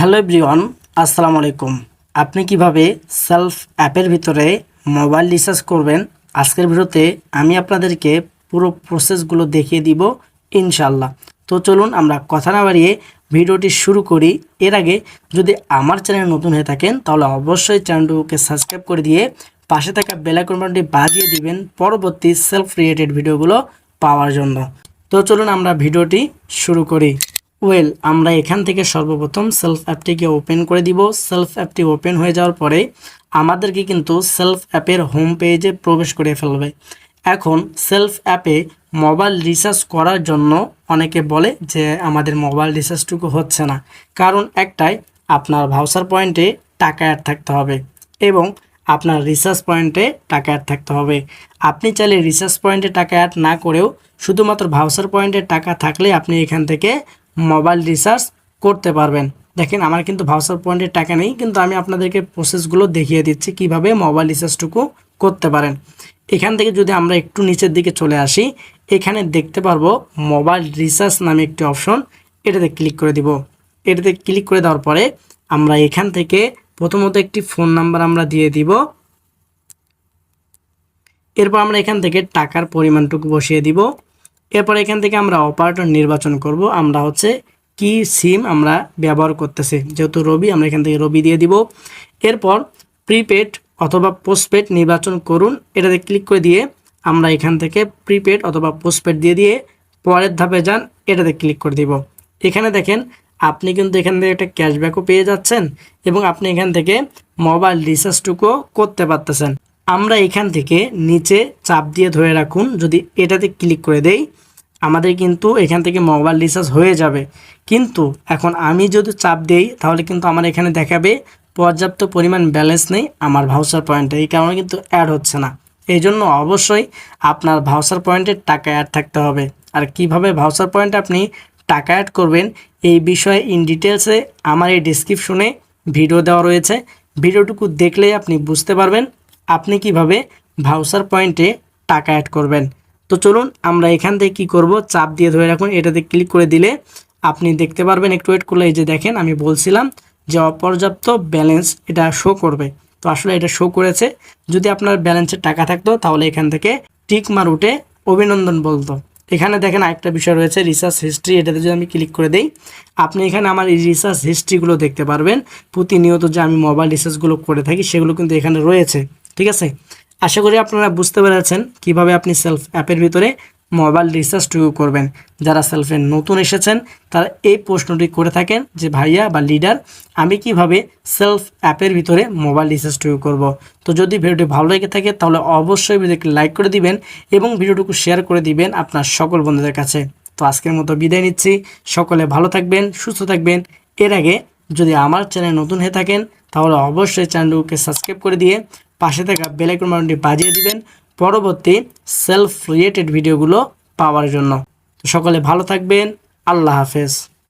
Hello everyone, আসসালামু আলাইকুম। আপনি কীভাবে সেলফ অ্যাপের ভিতরে মোবাইল রিচার্জ করবেন? আজকের ভিডিওতে আমি আপনাদেরকে পুরো প্রসেসগুলো দেখিয়ে দিব ইনশাল্লাহ তো চলুন আমরা কথা না বাড়িয়ে ভিডিওটি শুরু করি। এর আগে যদি আমার চ্যানেল নতুন হয়ে থাকেন, তাহলে অবশ্যই চ্যানেলটিকে সাবস্ক্রাইব করে দিয়ে পাশে থাকা বেলাইকন বাটনটি বাজিয়ে দিবেন পরবর্তী সেলফ রিলেটেড ভিডিওগুলো পাওয়ার জন্য। তো চলুন আমরা ভিডিওটি শুরু করি। ওয়েল আমরা এখান থেকে সর্বপ্রথম সেলফ অ্যাপটিকে ওপেন করে দিব। সেলফ অ্যাপটি ওপেন হয়ে যাওয়ার পরে আমাদেরকে কিন্তু সেলফ অ্যাপের হোম পেজে প্রবেশ করে ফেলবে। এখন সেলফ অ্যাপে মোবাইল রিচার্জ করার জন্য অনেকে বলে যে আমাদের মোবাইল রিচার্জটুকু হচ্ছে না। কারণ একটাই, আপনার ভাউচার পয়েন্টে টাকা অ্যাড থাকতে হবে এবং আপনার রিচার্জ পয়েন্টে টাকা অ্যাড থাকতে হবে। আপনি চাইলে রিচার্জ পয়েন্টে টাকা অ্যাড না করেও শুধুমাত্র ভাউচার পয়েন্টে টাকা থাকলে আপনি এখান থেকে মোবাইল রিচার্জ করতে পারবেন। দেখেন, আমার কিন্তু ভাউচার পয়েন্টের টাকা নেই, কিন্তু আমি আপনাদেরকে প্রসেসগুলো দেখিয়ে দিচ্ছি, কীভাবে মোবাইল রিচার্জটুকু করতে পারেন। এখান থেকে যদি আমরা একটু নিচের দিকে চলে আসি, এখানে দেখতে পারব মোবাইল রিচার্জ নামে একটি অপশন এটাতে ক্লিক করে দিব। এটাতে ক্লিক করে দেওয়ার পরে আমরা এখান থেকে প্রথমত একটি ফোন নাম্বার আমরা দিয়ে দিব। এরপর আমরা এখান থেকে টাকার পরিমাণটুকু বসিয়ে দিব। এরপর এখান থেকে আমরা অপারেটর নির্বাচন করব। আমরা হচ্ছে কি সিম আমরা ব্যবহার করতেছি। যেহেতু রবি, আমরা এখান থেকে রবি দিয়ে দিব। এরপর প্রিপেড অথবা পোস্টপেড নির্বাচন করুন। এটাতে ক্লিক করে দিয়ে আমরা এখান থেকে প্রিপেড অথবা পোস্টপেড দিয়ে দিয়ে পরের ধাপে যান, এটাতে ক্লিক করে দিব। এখানে দেখেন, আপনি কিন্তু এখান থেকে একটা ক্যাশব্যাকও পেয়ে যাচ্ছেন এবং আপনি এখান থেকে মোবাইল রিচার্জটুকুও করতে পারতেছেন। আমরা এখান থেকে নিচে চাপ দিয়ে ধরে রাখুন। যদি এটাতে ক্লিক করে দেই, আমাদের কিন্তু এখান থেকে মোবাইল রিচার্জ হয়ে যাবে। কিন্তু এখন আমি যদি চাপ দেই, তাহলে কিন্তু আমার এখানে দেখাবে পর্যাপ্ত পরিমাণ ব্যালেন্স নেই আমার ভাউচার পয়েন্টে এই কারণে কিন্তু অ্যাড হচ্ছে না। এই জন্য অবশ্যই আপনার ভাউচার পয়েন্টে টাকা অ্যাড থাকতে হবে। আর কীভাবে ভাউচার পয়েন্টে আপনি টাকা অ্যাড করবেন, এই বিষয়ে ইন ডিটেলসে আমার এই ডিসক্রিপশনে ভিডিও দেওয়া রয়েছে। ভিডিওটুকু দেখলে আপনি বুঝতে পারবেন। আপনি কীভাবে ভাউচার পয়েন্টে টাকা অ্যাড করবেন? তো চলুন আমরা এখান থেকে কি করব? চাপ দিয়ে ধরে রাখুন, এটাতে ক্লিক করে দিলে আপনি দেখতে পারবেন, একটু ওয়েট করলে এই যে দেখেন, আমি বলছিলাম যে অপর্যাপ্ত ব্যালেন্স এটা শো করবে। তো আসলে এটা শো করেছে। যদি আপনার ব্যালেন্সের টাকা থাকতো, তাহলে এখান থেকে টিক মার উঠে অভিনন্দন বলতো। এখানে দেখেন আরেকটা বিষয় রয়েছে রিসার্চ হিস্ট্রি এটাতে যদি আমি ক্লিক করে দিই, আপনি এখানে আমার এই রিসার্চ হিস্ট্রিগুলো দেখতে পারবেন। প্রতিনিয়ত যে আমি মোবাইল রিসার্চগুলো করে থাকি, সেগুলো কিন্তু এখানে রয়েছে। ঠিক আছে? আশা করি আপনারা বুঝতে পেরেছেন কীভাবে আপনি সেলফ অ্যাপের ভিতরে মোবাইল রিচার্জটুকু করবেন। যারা সেলফে নতুন এসেছেন, তারা এই প্রশ্নটি করে থাকেন যে, ভাইয়া বা লিডার আমি কীভাবে সেলফ অ্যাপের ভিতরে মোবাইল রিচার্জটুকু করব? তো যদি ভিডিওটি ভালো লেগে থাকে, তাহলে অবশ্যই ভিডিওকে লাইক করে দিবেন এবং ভিডিওটুকু শেয়ার করে দিবেন আপনার সকল বন্ধুদের কাছে। তো আজকের মতো বিদায় নিচ্ছি। সকলে ভালো থাকবেন, সুস্থ থাকবেন। এর আগে যদি আমার চ্যানেল নতুন হয়ে থাকেন, তাহলে অবশ্যই চ্যানেলটিকে সাবস্ক্রাইব করে দিয়ে পাশে থাকা বেলাইকন বাটনটি বাজিয়ে দিবেন পরবর্তী সেলফ রিলেটেড ভিডিওগুলো পাওয়ার জন্য। সকলে ভালো থাকবেন, আল্লাহ হাফেজ।